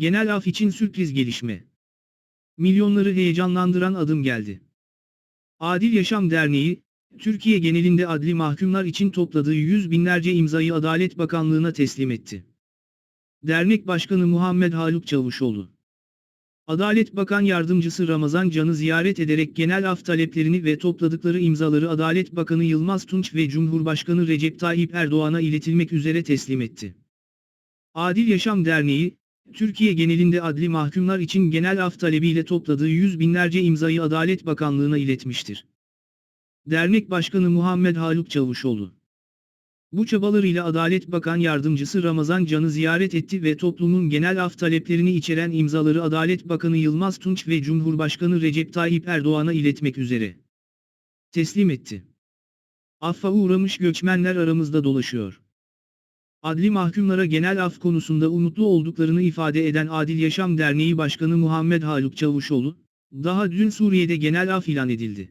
Genel af için sürpriz gelişme. Milyonları heyecanlandıran adım geldi. Adil Yaşam Derneği, Türkiye genelinde adli mahkumlar için topladığı yüz binlerce imzayı Adalet Bakanlığı'na teslim etti. Dernek Başkanı Muhammed Haluk Çavuşoğlu. Adalet Bakan Yardımcısı Ramazan Can'ı ziyaret ederek genel af taleplerini ve topladıkları imzaları Adalet Bakanı Yılmaz Tunç ve Cumhurbaşkanı Recep Tayyip Erdoğan'a iletilmek üzere teslim etti. Adil Yaşam Derneği, Türkiye genelinde adli mahkumlar için genel af talebiyle topladığı yüz binlerce imzayı Adalet Bakanlığı'na iletmiştir. Dernek Başkanı Muhammed Haluk Çavuşoğlu. Bu çabalarıyla Adalet Bakan Yardımcısı Ramazan Can'ı ziyaret etti ve toplumun genel af taleplerini içeren imzaları Adalet Bakanı Yılmaz Tunç ve Cumhurbaşkanı Recep Tayyip Erdoğan'a iletmek üzere teslim etti. Affa uğramış göçmenler aramızda dolaşıyor. Adli mahkumlara genel af konusunda umutlu olduklarını ifade eden Adil Yaşam Derneği Başkanı Muhammed Haluk Çavuşoğlu, daha dün Suriye'de genel af ilan edildi.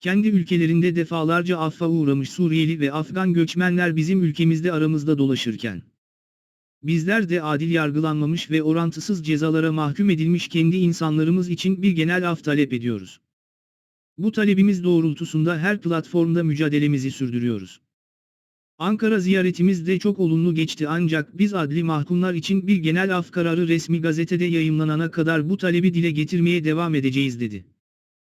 Kendi ülkelerinde defalarca affa uğramış Suriyeli ve Afgan göçmenler bizim ülkemizde aramızda dolaşırken, bizler de adil yargılanmamış ve orantısız cezalara mahkum edilmiş kendi insanlarımız için bir genel af talep ediyoruz. Bu talebimiz doğrultusunda her platformda mücadelemizi sürdürüyoruz. Ankara ziyaretimiz de çok olumlu geçti ancak biz adli mahkumlar için bir genel af kararı resmi gazetede yayımlanana kadar bu talebi dile getirmeye devam edeceğiz dedi.